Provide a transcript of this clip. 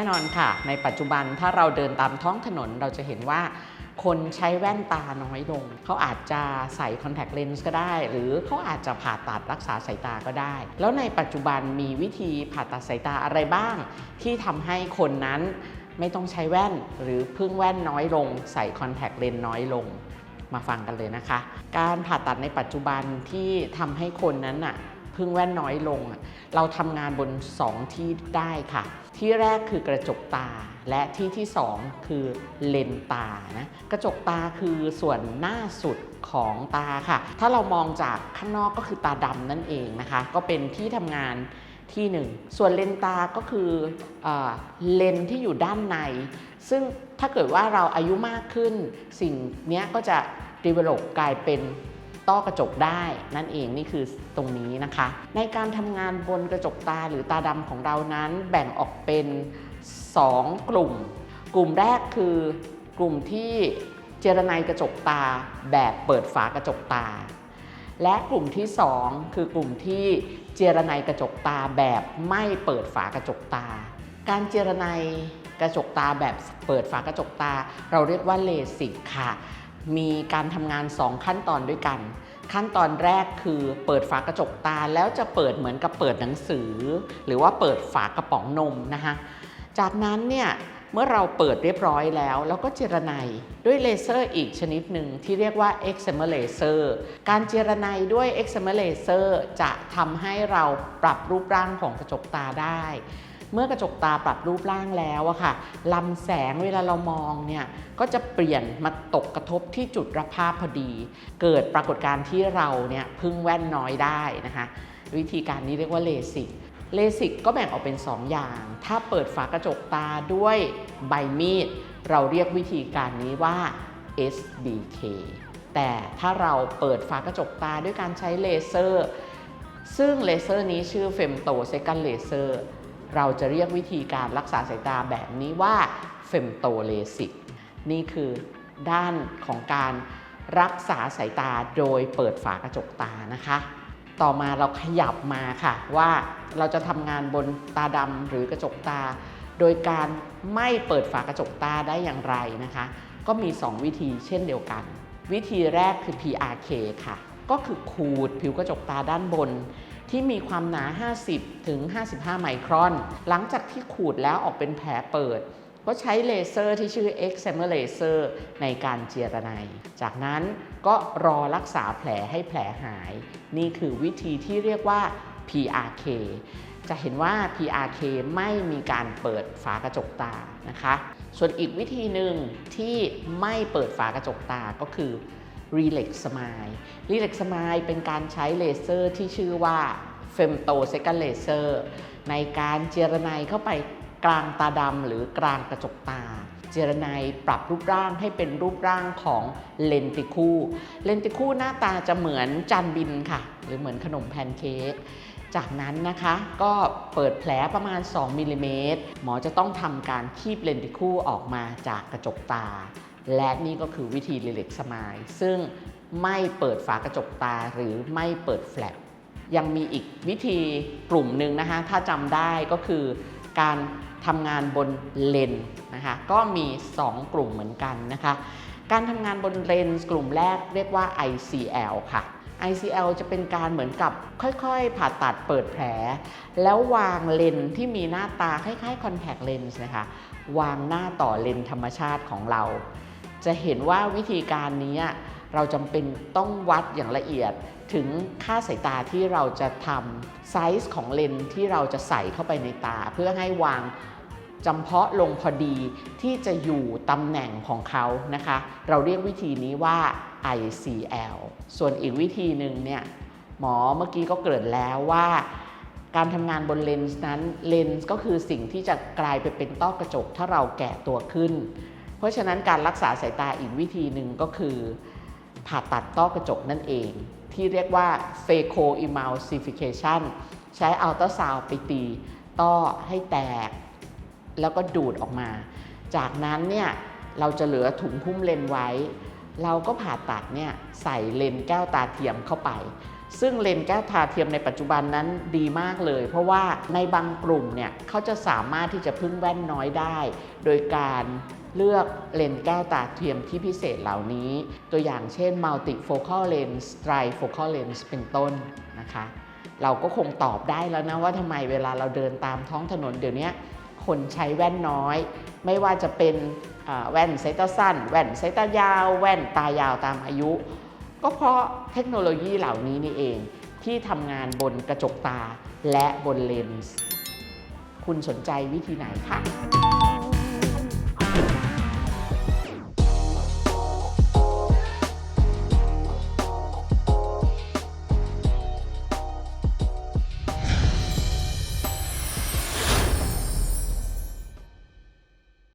น่นอนค่ะ ในปัจจุบันถ้าเราเดินตามท้องถนนเราจะเห็นว่าคนใช้แว่นตาน้อยลง เขาอาจจะใส่คอนแทคเลนส์ก็ได้ หรือเขาอาจจะผ่าตัดรักษาสายตาก็ได้ แล้วในปัจจุบันมีวิธีผ่าตัดสายตาอะไรบ้าง ที่ทำให้คนนั้นไม่ต้องใช้แว่น หรือพึ่งแว่นน้อยลง ใส่คอนแทคเลนส์น้อยลง มาฟังกันเลยนะคะ การผ่าตัดในปัจจุบันที่ทำให้คนนั้นน่ะพึ่งแว่นน้อยลง เราทำงานบน 2 ที่ได้ค่ะ ที่แรกคือกระจกตา และที่ที่ 2 คือเลนตานะกระจกตาคือส่วนหน้าสุดของตาค่ะ ถ้าเรามองจากข้างนอกก็คือตาดำนั่นเองนะคะ ก็เป็นที่ทำงานที่หนึ่งส่วนเลนตาก็คือเอเลนที่อยู่ด้านใน ซึ่งถ้าเกิดว่าเราอายุมากขึ้น สิ่งนี้ก็จะ develop กลายเป็น ต้อกระจกได้นั่นเองนี่คือตรงนี้นะคะ ในการทำงานบนกระจกตาหรือตาดำของเรานั้นแบ่งออกเป็น 2 กลุ่ม กลุ่มแรกคือกลุ่มที่เจรไนกระจกตาแบบเปิดฝากระจกตา และกลุ่มที่ 2 คือกลุ่มที่เจรไนกระจกตาแบบไม่เปิดฝากระจกตา การเจรไนกระจกตาแบบเปิดฝากระจกตา เราเรียกว่าเลสิกค่ะ มีการทำงาน 2 ขั้นตอนด้วยกัน ขั้นตอนแรกคือเปิดฝากระจกตาแล้วจะเปิดเหมือนกับเปิดหนังสือ หรือว่าเปิดฝากระป๋องนมนะคะจากนั้นเนี่ยเมื่อเราเปิดเรียบร้อยแล้ว เราก็เจรไนด้วยเลเซอร์อีกชนิดหนึ่งที่เรียกว่า excimer laser การเจรไนด้วย excimer laser จะทำให้เราปรับรูปร่างของกระจกตาได้ เมื่อกระจกตาปรับรูปร่างแล้วอะค่ะลำแสงเวลาเรามองเนี่ยก็จะเปลี่ยนมาตกกระทบที่จุดระภาพพอดี เกิดปรากฏการณ์ที่เราเนี่ยพึ่งแว่นน้อยได้นะคะวิธีการนี้เรียกว่าเลสิกเลสิกก็แบ่งออกเป็น 2 อย่าง ถ้าเปิดฝากระจกตาด้วยใบมีด เราเรียกวิธีการนี้ว่า SBK แต่ถ้าเราเปิดฝากระจกตาด้วยการใช้เลเซอร์ ซึ่งเลเซอร์นี้ชื่อเฟมโตเซกันเลเซอร์ เราจะเรียกวิธีการรักษาสายตาแบบนี้ว่าเฟมโตเลสิกนี่คือด้านของการรักษาสายตาโดยเปิดฝากระจกตานะคะ ต่อมาเราขยับมาค่ะว่าเราจะทำงานบนตาดำหรือกระจกตา โดยการไม่เปิดฝากระจกตาได้อย่างไรนะคะ ก็มี 2 วิธีเช่นเดียวกัน วิธีแรกคือ PRK ค่ะ ก็คือขูดผิวกระจกตาด้านบน ที่มีความหนา 50 ถึง 55 ไมครอน หลังจากที่ขูดแล้วออกเป็นแผลเปิด ก็ใช้เลเซอร์ที่ชื่อ excimer laser ในการเจียรไนจากนั้นก็รอรักษาแผลให้แผลหาย นี่คือวิธีที่เรียกว่า PRK จะเห็นว่า PRK ไม่มีการเปิดฝากระจกตานะคะ ส่วนอีกวิธีหนึ่งที่ไม่เปิดฝากระจกตาก็คือ Relax Smile Relax Smile เป็นการใช้เลเซอร์ที่ชื่อว่า Femto Second Laser ในการเจรไนเข้าไปกลางตาดำหรือกลางกระจกตา เจรไนปรับรูปร่างให้เป็นรูปร่างของเลนติคูเลนติคูหน้าตาจะเหมือนจานบินค่ะ หรือเหมือนขนมแพนเค้กจากนั้นนะคะก็เปิดแผลประมาณ 2มิลลิเมตรหมอจะต้องทำการคีบเลนติคูออกมาจากกระจกตา และนี่ก็คือวิธีลิเล็กสมายซึ่งไม่เปิดฝากระจกตาหรือไม่เปิดแฟลชยังมีอีกวิธีกลุ่มหนึ่งนะคะถ้าจำได้ก็คือการทำงานบนเลนส์นะคะก็มี 2 กลุ่มเหมือนกันนะคะการทำงานบนเลนส์กลุ่มแรกเรียกว่า ICL ค่ะ ICL จะเป็นการเหมือนกับค่อยๆ ผ่าตัดเปิดแผล แล้ววางเลนส์ที่มีหน้าตาคล้ายๆ contact lens นะคะ วางหน้าต่อเลนส์ธรรมชาติของเรา จะเห็นว่าวิธีการนี้เราจำเป็นต้องวัดอย่างละเอียดถึงค่าสายตาที่เราจะทำไซส์ของเลนส์ที่เราจะใส่เข้าไปในตา เพื่อให้วางจำเพาะลงพอดีที่จะอยู่ตำแหน่งของเขานะคะ เราเรียกวิธีนี้ว่า ICL ส่วนอีกวิธีหนึ่งเนี่ยหมอเมื่อกี้ก็เกริ่นแล้วว่า การทำงานบนเลนส์นั้นเลนส์ก็คือสิ่งที่จะกลายไปเป็นต้อกระจกถ้าเราแก่ตัวขึ้น เพราะฉะนั้นการรักษาสายตาอีกวิธีหนึ่งก็คือ ผ่าตัดต้อกระจกนั่นเอง ที่เรียกว่า phaco emulsification ใช้อัลตราซาวด์ไปตีต้อให้แตก แล้วก็ดูดออกมา จากนั้นเนี่ยเราจะเหลือถุงหุ้มเลนไว้ เราก็ผ่าตัดเนี่ยใส่เลนแก้วตาเทียมเข้าไป ซึ่งเลนส์แก้วตาเทียมในปัจจุบันนั้นดีมากเลย เพราะว่าในบางกลุ่มเนี่ยเขาจะสามารถที่จะพึ่งแว่นน้อยได้ โดยการเลือกเลนส์แก้วตาเทียมที่พิเศษเหล่านี้ ตัวอย่างเช่น multifocal lens trifocal lens เป็นต้นนะคะ เราก็คงตอบได้แล้วนะว่าทำไมเวลาเราเดินตามท้องถนนเดี๋ยวนี้คนใช้แว่นน้อย ไม่ว่าจะเป็นแว่นสายตาสั้น แว่นสายตายาว แว่นตายาวตามอายุ ก็เพราะเทคโนโลยีเหล่านี้นี่เองที่ทำงานบนกระจกตาและบนเลนส์ คุณสนใจวิธีไหนคะ